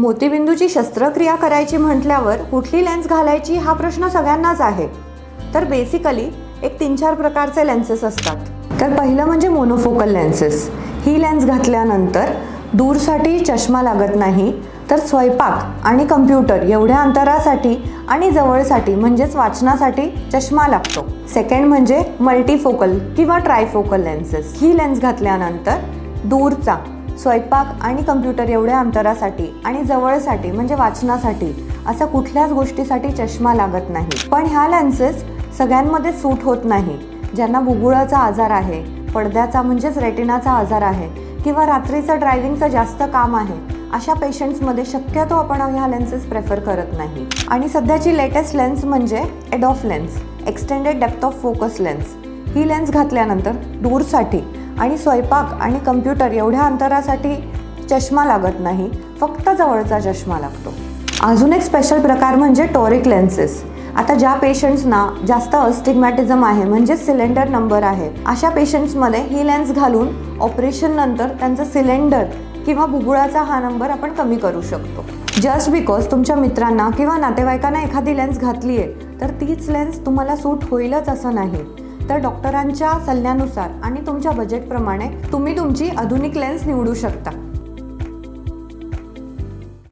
मोतीबिंदूची शस्त्रक्रिया करायची म्हटल्यावर कुठली लेन्स घालायची हा प्रश्न सगळ्यांनाच आहे. तर बेसिकली एक तीन चार प्रकारचे लेन्सेस असतात. तर पहिलं म्हणजे मोनोफोकल लेन्सेस ही लेन्स घातल्यानंतर दूरसाठी चष्मा लागत नाही तर स्वयंपाक आणि कम्प्युटर एवढ्या अंतरासाठी आणि जवळसाठी म्हणजेच वाचनासाठी चष्मा लागतो. सेकंड म्हणजे मल्टीफोकल किंवा ट्रायफोकल लेन्सेस ही लेन्स घातल्यानंतर दूरचा स्वयंपाक आणि कम्प्युटर एवढ्या अंतरासाठी आणि जवळसाठी म्हणजे वाचनासाठी असा कुठल्याच गोष्टीसाठी चष्मा लागत नाही. पण ह्या लेन्सेस सगळ्यांमध्ये सूट होत नाही. ज्यांना बुबुळाचा आजार आहे पडद्याचा म्हणजेच रेटिनाचा आजार आहे किंवा रात्रीचं ड्रायव्हिंगचं जास्त काम आहे अशा पेशंट्समध्ये शक्यतो आपण ह्या लेन्सेस प्रेफर करत नाही. आणि सध्याची लेटेस्ट लेन्स म्हणजे EDOF lens extended depth of focus lens he lens घातल्यानंतर दूरसाठी आणि स्वयंपाक आणि कम्प्युटर एवढ्या अंतरासाठी चष्मा लागत नाही. फक्त जवळचा चष्मा लागतो. अजून एक स्पेशल प्रकार म्हणजे टॉरिक लेन्सेस आता ज्या पेशंट्सना जास्त अस्टिग्मॅटिझम आहे म्हणजे सिलेंडर नंबर आहे अशा पेशंट्समध्ये ही लेन्स घालून ऑपरेशन नंतर त्यांचं सिलेंडर किंवा बुबुळाचा हा नंबर आपण कमी करू शकतो. जस्ट बिकॉज तुमच्या मित्रांना किंवा नातेवाईकांना एखादी लेन्स घातली आहे तर तीच लेन्स तुम्हाला सूट होईलच असं नाही. तर डॉक्टरांच्या सल्ल्यानुसार आणि तुमच्या बजेटप्रमाणे तुम्ही तुमची आधुनिक लेन्स निवडू शकता.